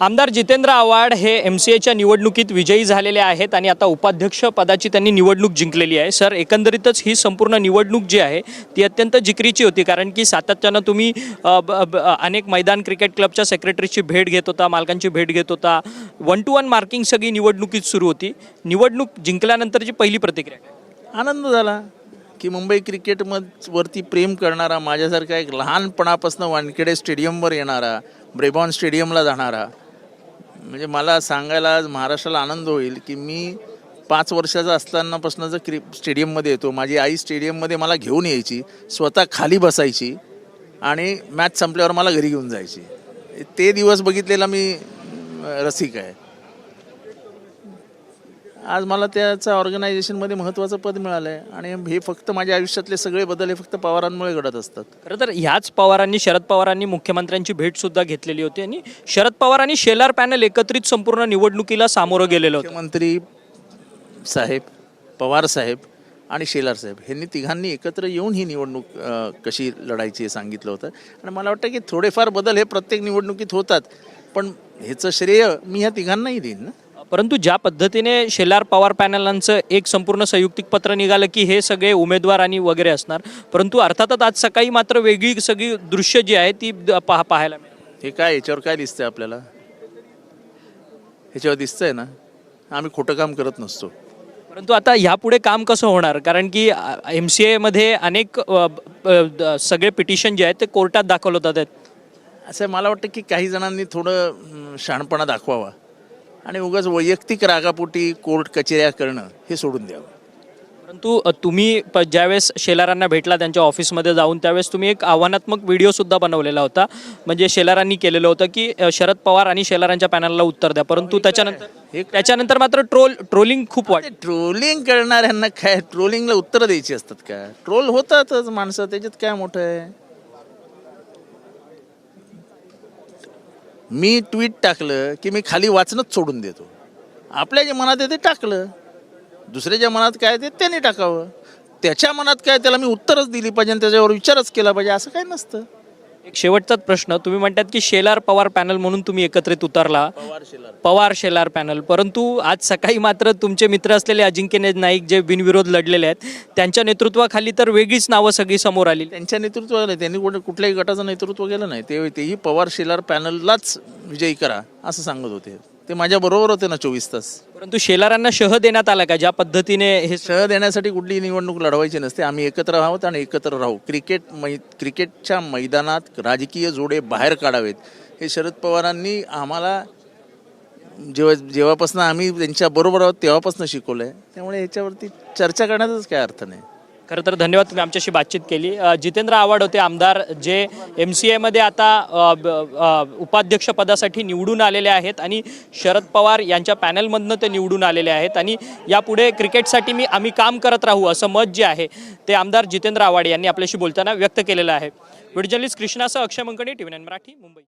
आमदार जितेंद्र आव्हाड हे M C एच्या निवडणुकीत विजयी झालेले आहेत आणि आता उपाध्यक्ष पदाची त्यांनी निवडणूक जिंकलेली आहे. सर एकंदरीतच ही संपूर्ण निवडणूक जी आहे ती अत्यंत जिकरीची होती कारण की सातत्यानं तुम्ही ब- ब- अनेक मैदान क्रिकेट क्लबच्या सेक्रेटरीची भेट घेत होता मालकांची भेट घेत होता. वन टू वन मार्किंग सगळी निवडणुकीत सुरू होती. निवडणूक जिंकल्यानंतरची पहिली प्रतिक्रिया आनंद झाला की मुंबई क्रिकेट वरती प्रेम करणारा माझ्यासारखा एक लहानपणापासून वानखेडे स्टेडियमवर येणारा ब्रेबॉन स्टेडियमला जाणारा म्हणजे मला सांगायला आज महाराष्ट्राला आनंद होईल की मी पाच वर्षाचा असतानापासून जर क्रि स्टेडियममध्ये येतो माझी आई स्टेडियममध्ये मला घेऊन यायची स्वतः खाली बसायची आणि मॅच संपल्यावर मला घरी घेऊन जायची. ते दिवस बघितलेला मी रसिक आहे. आज मला त्याचं ऑर्गनायझेशनमध्ये महत्त्वाचं पद मिळालं आहे आणि हे फक्त माझ्या आयुष्यातले सगळे बदल हे फक्त पवारांमुळे घडत असतात. खरं तर ह्याच पवारांनी शरद पवारांनी मुख्यमंत्र्यांची भेट सुद्धा घेतलेली होती आणि शरद पवार आणि शेलार पॅनल एकत्रित संपूर्ण निवडणुकीला सामोरं गेलेलं होतं. मुख्यमंत्री साहेब पवार साहेब आणि शेलार साहेब ह्यांनी तिघांनी एकत्र येऊन ही निवडणूक अ, कशी लढायची हे सांगितलं होतं. आणि मला वाटतं की थोडेफार बदल हे प्रत्येक निवडणुकीत होतात. पण ह्याचं श्रेय मी ह्या तिघांनाही देईन ना? परंतु ज्या पद्धतीने शेलार पवार पॅनलांचं एक संपूर्ण संयुक्तिक पत्र निघालं की हे सगळे उमेदवार आणि वगैरे असणार परंतु अर्थातच आज सकाळी मात्र वेगळी सगळी दृश्य जी आहे ती पहा पाहायला मिळाली. हे काय याच्यावर काय दिसतंय आपल्याला? ह्याच्यावर दिसतंय ना? आम्ही खोटं काम करत नसतो. परंतु आता ह्यापुढे काम कसं होणार? कारण की एम सी एमध्ये अनेक सगळे पिटिशन जे आहेत ते कोर्टात दाखल होतात आहेत. असं मला वाटतं की काही जणांनी थोडं शहाणपणा दाखवावा. आणि उगाच वैयक्तिक रागापोटी कोर्ट कचेऱ्या करणं हे सोडून द्यावं. परंतु तुम्ही प- ज्यावेळेस शेलारांना भेटला त्यांच्या ऑफिसमध्ये जाऊन त्यावेळेस तुम्ही एक आव्हानात्मक व्हिडिओ सुद्धा बनवलेला होता. म्हणजे शेलारांनी केलेलं होतं की अ, शरद पवार आणि शेलारांच्या पॅनलला उत्तर द्या. परंतु त्याच्यानंतर हे त्याच्यानंतर मात्र ट्रोल ट्रोलिंग खूप वाढ ट्रोलिंग करणाऱ्यांना काय ट्रोलिंगला उत्तरं द्यायची असतात का? ट्रोल होतातच माणसं त्याच्यात काय मोठं आहे? मी ट्विट टाकलं की मी खाली वाचणंच सोडून देतो. आपल्या जे मनात आहे ते टाकलं. दुसऱ्याच्या मनात काय ते त्याने टाकावं. त्याच्या मनात काय त्याला मी उत्तरच दिली पाहिजे आणि त्याच्यावर विचारच केला पाहिजे असं काय नसतं. एक शेवटचाच प्रश्न. तुम्ही म्हणतात की शेलार पवार पॅनल म्हणून तुम्ही एकत्रित उतरला. पवार शेलार पॅनल. परंतु आज सकाळी मात्र तुमचे मित्र असलेले अजिंक्य नाईक जे बिनविरोध लढलेले आहेत त्यांच्या नेतृत्वाखाली तर वेगळीच नावं सगळी समोर आली. त्यांच्या नेतृत्वाला त्यांनी कुठे कुठल्याही गटाचं नेतृत्व केलं नाही. तेही पवार शेलार पॅनललाच विजयी करा असं सांगत होते. ते माझ्या बरोबर होते ना चोवीस तास. परंतु शेलारांना शह देण्यात आला का? ज्या पद्धतीने हे शह देण्यासाठी कुठली निवडणूक लढवायची नसते. आम्ही एकत्र आहोत आणि एकत्र राहू. क्रिकेट मै क्रिकेटच्या मैदानात राजकीय जोडे बाहेर काढावेत. हे शरद पवारांनी आम्हाला जेव्हा जेव्हापासून आम्ही त्यांच्या बरोबर आहोत तेव्हापासून शिकवलं आहे त्यामुळे ह्याच्यावरती चर्चा करण्याचाच काय अर्थ नाही. खरं तर धन्यवाद तुम्ही आमच्याशी बातचीत केली. जितेंद्र आव्हाड होते आमदार जे एम सी एमध्ये आता उपाध्यक्षपदासाठी ब- निवडून आलेले आहेत आणि शरद पवार यांच्या पॅनलमधनं ते निवडून आलेले आहेत आणि यापुढे क्रिकेटसाठी मी आम्ही काम करत राहू असं मत जे आहे ते आमदार जितेंद्र आव्हाड यांनी आपल्याशी बोलताना व्यक्त केलेलं आहे. Video journalist कृष्णासह Akshay Mankani T V nine Marathi Mumbai.